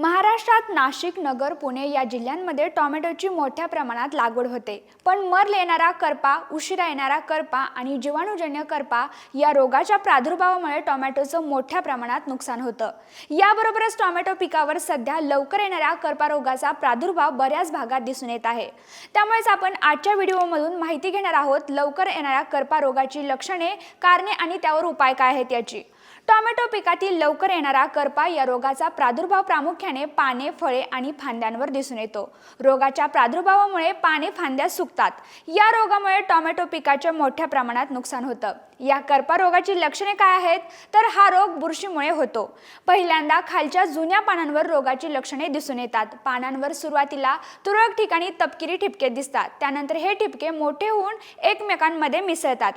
महाराष्ट्रात नाशिक नगर पुणे या जिल्ह्यांमध्ये टोमॅटोची मोठ्या प्रमाणात लागवड होते. पण मर येणारा करपा उशिरा येणारा करपा आणि जीवाणूजन्य करपा या रोगाच्या प्रादुर्भावामुळे टोमॅटोचं मोठ्या प्रमाणात नुकसान होतं. याबरोबरच टोमॅटो पिकावर सध्या लवकर येणाऱ्या करपा रोगाचा प्रादुर्भाव बऱ्याच भागात दिसून येत आहे. त्यामुळेच आपण आजच्या व्हिडिओमधून माहिती घेणार आहोत लवकर येणाऱ्या करपा रोगाची लक्षणे कारणे आणि त्यावर उपाय काय आहेत याची. टोमॅटो पिकातील लवकर येणारा करपा या रोगाचा प्रादुर्भाव प्रामुख्याने पाने फळे आणि फांद्यांवर दिसून येतो. रोगाच्या प्रादुर्भावामुळे पाने फांद्या सुकतात. या रोगामुळे टोमॅटो पिकाचे मोठ्या प्रमाणात नुकसान होतं. या करपा रोगाची लक्षणे काय आहेत? तर हा रोग बुरशीमुळे होतो. पहिल्यांदा खालच्या जुन्या पानांवर रोगाची लक्षणे दिसून येतात. पानांवर सुरुवातीला तुरळक ठिकाणी तपकिरी ठिपके दिसतात. त्यानंतर हे ठिपके मोठे होऊन एकमेकांमध्ये मिसळतात.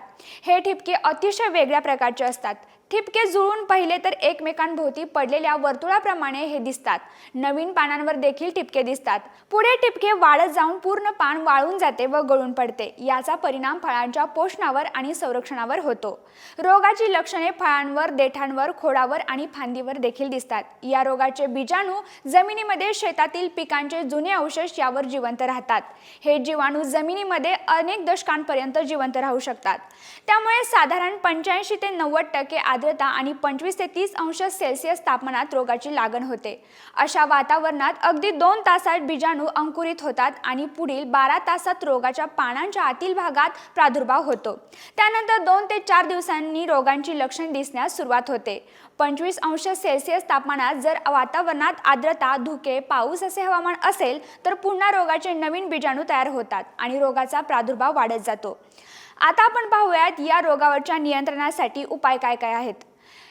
हे ठिपके अतिशय वेगळ्या प्रकारचे असतात. ठिपके जुळून पाहिले तर एकमेकांभोवती पडलेल्या वर्तुळाप्रमाणे हे दिसतात. नवीन पानांवर देखील ठिपके दिसतात. पुढे ठिपके वाढत जाऊन पूर्ण पान वाळून जाते व गळून पडते. याचा परिणाम फळांच्या पोषणावर आणि संरक्षणावर होतो. रोगाची लक्षणे फळांवर देठांवर खोडावर आणि फांदीवर देखील दिसतात. या रोगाचे बीजाणू जमिनीमध्ये शेतातील पिकांचे जुने अवशेष यावर जिवंत राहतात. हे जीवाणू जमिनीमध्ये अनेक दशकांपर्यंत जिवंत राहू शकतात. त्यामुळे साधारण पंच्याऐंशी ते नव्वद टक्के आर्द्रता आणि पंचवीस ते तीस अंश सेल्सिअस तापमानात रोगाची लागण होते. अशा वातावरणात अगदी दोन तासात बीजाणू अंकुरित होतात आणि पुढील बारा तासात रोगाच्या पानांच्या आतील भागात प्रादुर्भाव होतो. त्यानंतर दोन ते चार दिवसांनी रोगांची लक्षण दिसण्यास सुरुवात होते. पंचवीस अंश सेल्सिअस तापमानात जर वातावरणात आर्द्रता धुके पाऊस असे हवामान असेल तर पुन्हा रोगाचे नवीन बीजाणू तयार होतात आणि रोगाचा प्रादुर्भाव वाढत जातो. आता आपण पाहूयात या रोगावरच्या नियंत्रणासाठी उपाय काय काय आहेत.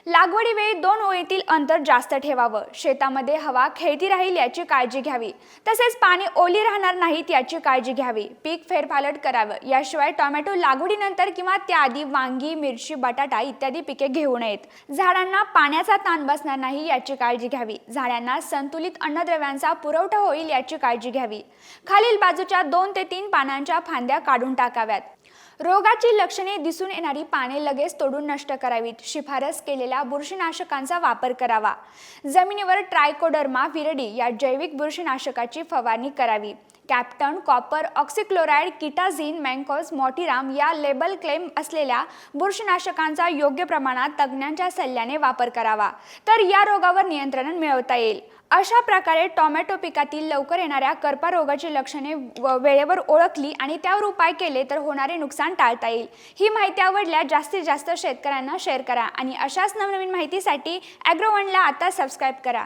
लागवडीवेळी दोन ओळीतील अंतर जास्त ठेवावं. शेतामध्ये हवा खेळती राहील याची काळजी घ्यावी. तसेच पाणी ओली राहणार नाहीत याची काळजी घ्यावी. पीक फेरफालट करावं. याशिवाय टोमॅटो लागवडीनंतर किंवा त्याआधी वांगी मिरची बटाटा इत्यादी पिके घेऊ नयेत. झाडांना पाण्याचा ताण बसणार नाही याची काळजी घ्यावी. झाडांना संतुलित अन्नद्रव्यांचा पुरवठा होईल याची काळजी घ्यावी. खालील बाजूच्या दोन ते तीन पानांच्या फांद्या काढून टाकाव्यात. रोगाची लक्षणे दिसून येणारी पाने लगेच तोडून नष्ट करावीत. शिफारस केलेल्या बुरशीनाशकांचा वापर करावा. जमिनीवर ट्रायकोडर्मा विरडी या जैविक बुरशीनाशकाची फवारणी करावी. कॅप्टन कॉपर ऑक्सिक्लोराईड किटाझिन मँकॉस मॉटिराम या लेबल क्लेम असलेल्या बुरशीनाशकांचा योग्य प्रमाणात तज्ज्ञांच्या सल्ल्याने वापर करावा. तर या रोगावर नियंत्रण मिळवता येईल. अशा प्रकारे टोमॅटो पिकातील लवकर येणाऱ्या करपा रोगाची लक्षणे व- वेळेवर ओळखली आणि त्यावर उपाय केले तर होणारे नुकसान टाळता येईल. ही माहिती आवडल्यास जास्तीत जास्त शेतकऱ्यांना शेअर करा आणि अशाच नवनवीन माहितीसाठी ॲग्रोवनला आता सबस्क्राईब करा.